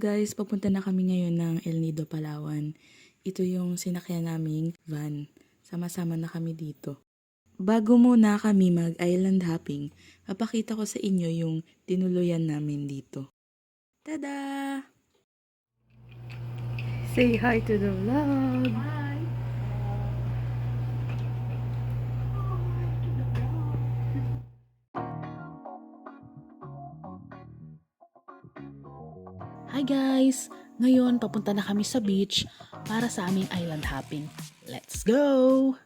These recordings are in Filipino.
Guys, papunta na kami ngayon ng El Nido, Palawan. Ito yung sinakyan naming van. Sama-sama na kami dito. Bago muna kami mag-island hopping, papakita ko sa inyo yung tinuluyan namin dito. Tada! Say hi to the vlog. Hi guys! Ngayon, papunta na kami sa beach para sa aming island hopping. Let's go!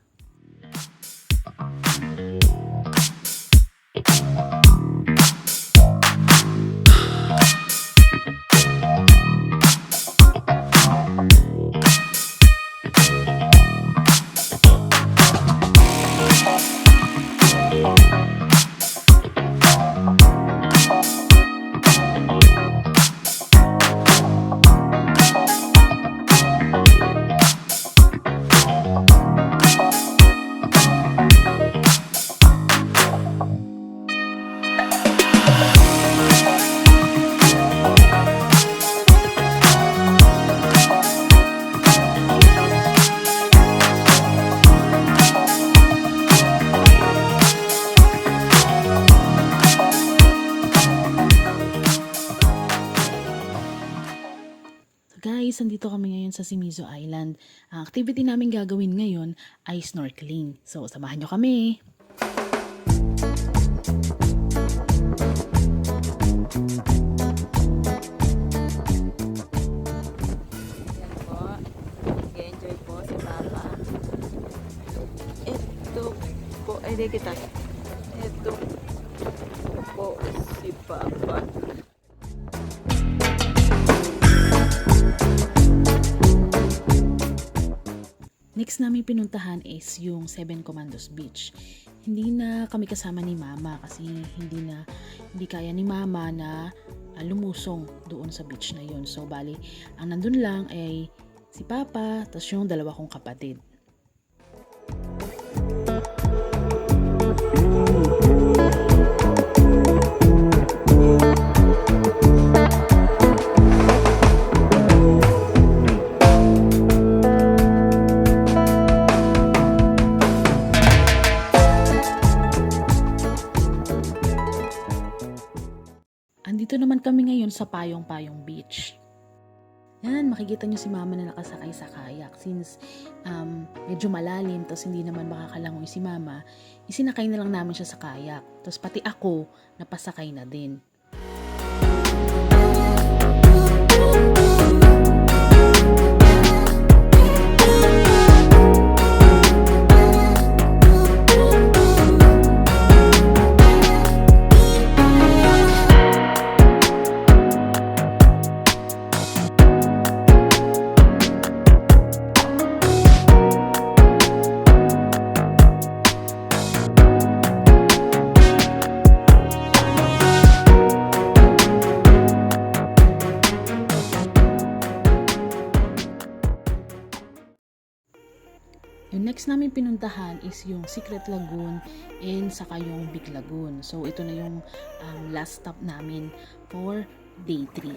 Guys, andito kami ngayon sa Simizo Island. Ang activity namin gagawin ngayon ay snorkeling. So, samahan nyo kami! Yan po. Si Papa. Ito po. Ay, di kita. Ito po si Papa. Next namin pinuntahan is yung Seven Commandos Beach. Hindi na kami kasama ni Mama kasi hindi na hindi kaya ni Mama na ah, lumusong doon sa beach na yun. So bali, ang nandun lang ay si Papa tapos yung dalawa kong kapatid. Andito naman kami ngayon sa Payong-Payong Beach. Yan, makikita nyo si mama na nakasakay sa kayak. Since um, medyo malalim, tapos hindi naman makakalangoy si mama, isinakay na lang namin siya sa kayak. Tapos pati ako, napasakay na din. Yung next namin pinuntahan is yung Secret Lagoon and saka yung Big Lagoon. So ito na yung um, last stop namin for day 3.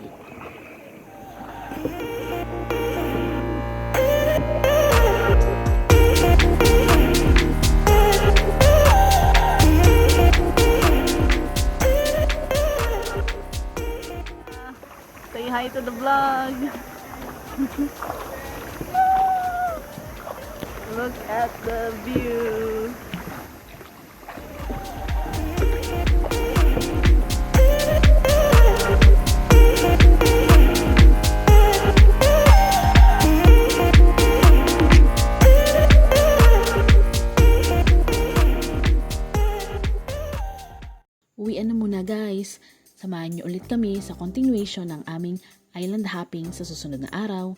Say hi to the vlog. Look at the view. Uwian na muna guys. Samahan niyo ulit kami sa continuation ng aming island hopping sa susunod na araw.